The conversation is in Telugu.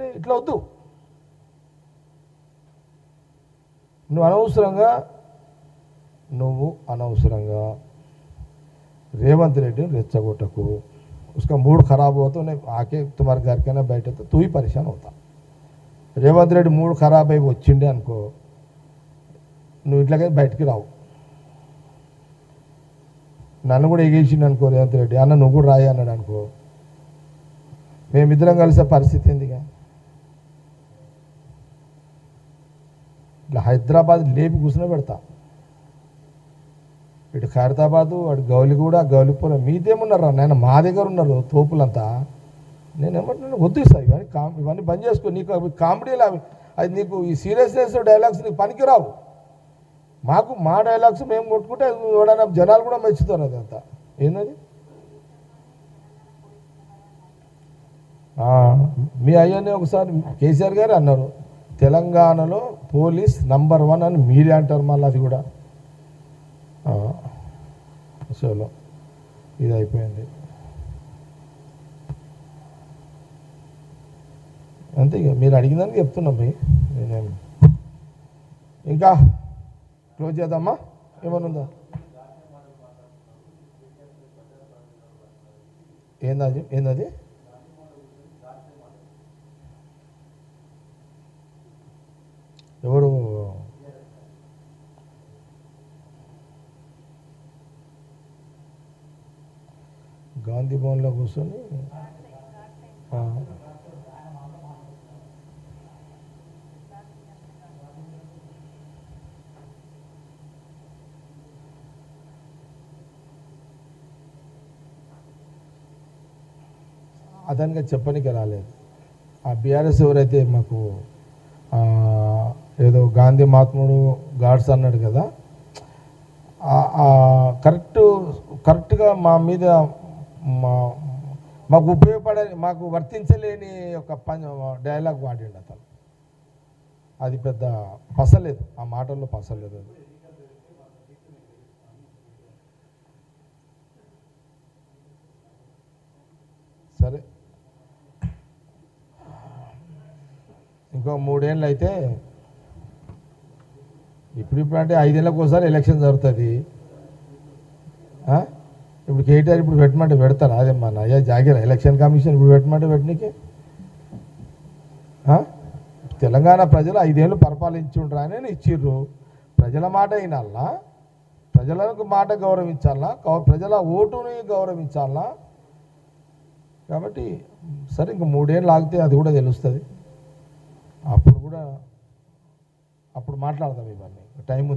కాబట్టి ఇట్లా వద్దు నువ్వు అనవసరంగా నువ్వు అనవసరంగా రేవంత్ రెడ్డిని రెచ్చగొట్టకు उसका मूड खराब हो तो नहीं आके तुम्हारे घर के ना बैठे तो तू ही परेशान होता రేవంత్ రెడ్డి మూడు ఖరాబ్ అయి వచ్చిండే అనుకో నువ్వు ఇంట్లోకి బయటికి రావు నన్ను కూడా ఎగేసిండు అనుకో రేవంత్ రెడ్డి అన్న నువ్వు కూడా రాయి అన్నాడు అనుకో మేమిద్దరం కలిసే పరిస్థితి ఎందుగా ఇట్లా హైదరాబాద్ లేపి కూర్చుని పెడతా. ఇటు ఖైరతాబాదు అటు గౌలిగూడ గౌలిపురం మీదేమున్నారా? నేను మా దగ్గర ఉన్నారు తోపులంతా. నేను ఏమంటున్నాను వద్దు సార్ ఇవన్నీ కా ఇవన్నీ బంద్ చేసుకో. నీకు అవి కామెడీలు అవి అది నీకు ఈ సీరియస్నెస్ డైలాగ్స్ నీకు పనికిరావు. మాకు మా డైలాగ్స్ మేము కొట్టుకుంటే ఎవడైనా జనాలు కూడా మెచ్చుతారు అదంతా. ఏందది? ఆ, మీ అయ్యనే ఒకసారి కేసీఆర్ గారు అన్నారు. తెలంగాణలో పోలీస్ నంబర్ వన్ అని మీరే అంటారు మళ్ళీ అది కూడా. సోలో ఇది అయిపోయింది. అంతే ఇక మీరు అడిగిందని చెప్తున్నాం భయ్ నేనేం. ఇంకా క్లోజ్ చేద్దామా? ఏమైనా ఉందా? ఏందది ఎవరు? గాంధీ భవన్లో కూర్చొని? అతనిగా అతనికి చెప్పనికి రాలేదు. ఆ బీఆర్ఎస్ ఎవరైతే మాకు ఏదో గాంధీ మహాత్ముడు గాడ్స్ అన్నాడు కదా కరెక్ట్ కరెక్ట్గా మా మీద మా మాకు ఉపయోగపడే మాకు వర్తించలేని ఒక పని డైలాగ్ వాడిండు అతను. అది పెద్ద పసలేదు ఆ మాటల్లో పసలేదు అది. సరే. ఇంకో మూడేళ్ళు అయితే ఇప్పుడు ఇప్పుడు అంటే ఐదేళ్ళకి ఒకసారి ఎలక్షన్ జరుగుతుంది. ఇప్పుడు కేటీఆర్ ఇప్పుడు పెట్టమంటే పెడతారా? అదే మన అయ్యా జాగ్రత్త ఎలక్షన్ కమిషన్ ఇప్పుడు పెట్టమంటే పెట్టనీకి. తెలంగాణ ప్రజలు ఐదేళ్ళు పరిపాలించుండ్రా అని ఇచ్చిర్రు. ప్రజల మాట వినాలనా? ప్రజలకు మాట గౌరవించాలా గౌ- ప్రజల ఓటుని గౌరవించాలా కాబట్టి సరే ఇంక మూడేళ్ళు ఆగితే అది కూడా తెలుస్తుంది. అప్పుడు కూడా అప్పుడు మాట్లాడదాం ఇవన్నీ. టైం ఉంది